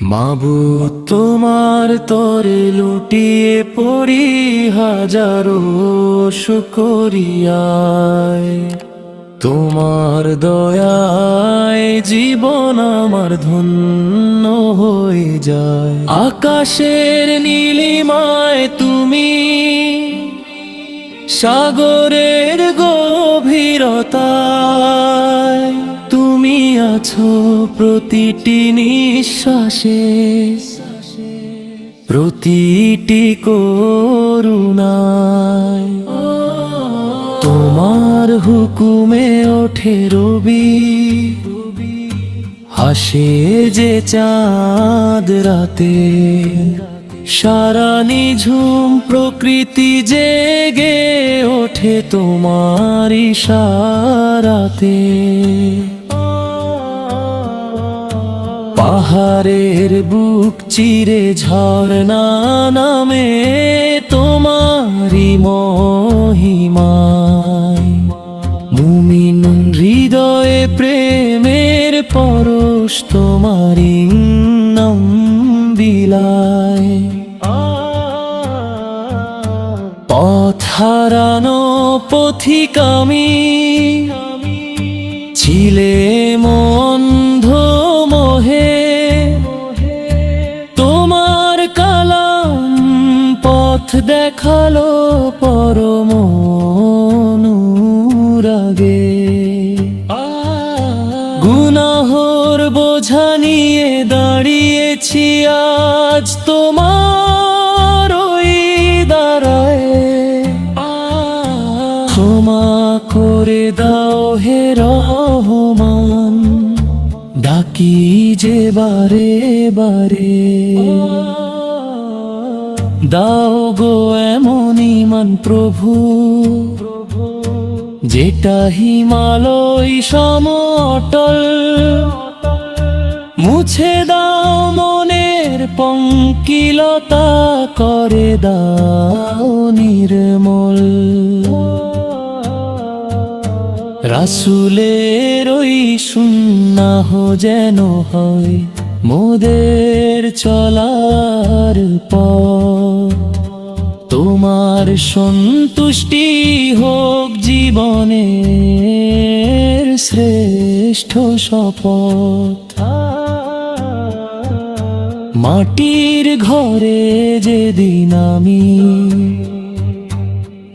মাবুদ তোমার তরে লুটিয়ে পড়ি হাজারো শুকরিয়ায়। তোমার দয়ায় জীবন আমার ধন্য হয়ে যায়। আকাশের নীলিমায় তুমি সাগরের গভীরতায় তুমি আছো প্রতিটি নিঃশ্বাসে। প্রতিটি করুণায়। তোমার হুকুমে ওঠে রবি। হাসে যে চাঁদ রাতে। সারা নিঝুম প্রকৃতি জেগে ওঠে তোমার ইশারাতে। পাহাড়ের বুক চিরে ঝর্ণা নামে তোমারি মহিমায়। মুমিন হৃদয়ে প্রেমের পরশ তোমারি নাম বিলায়। পথ হারানো পথিকামি, ছিলে মন্ধ দেখাল পরম অনুরাগে। গুনাহর বোঝা নিয়ে দাঁড়িয়েছি আজ তোমার ওই দাঁড়ায় ক্ষমা করে দাও হে রহমান, ডাকি যে বারে বারে। দাও গো এমন ইমান প্রভু, যেটা হিমালয় সমটল মুছে দাও মনের পঙ্কিলতা, করে দাও নির্মল। রাসুলের ওই সুন্নাহ যেন হয় মোদের চলার পর তোমার সন্তুষ্টি হোক জীবনের শ্রেষ্ঠ শপথ। মাটির ঘরে যেদিন আমি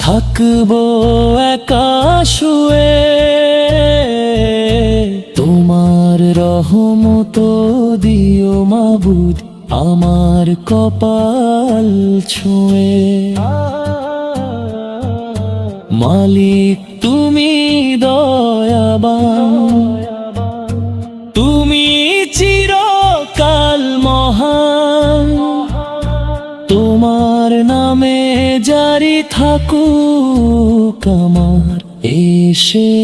থাকব একা শুয়ে, তোমার রহমত দিও মাবুদ। আমার কপাল ছুঁয়ে। মালিক, তুমি দয়াবান। তুমি চিরকাল মহান। তোমার নামে জারি থাকুক আমার এসে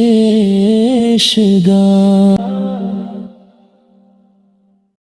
গান।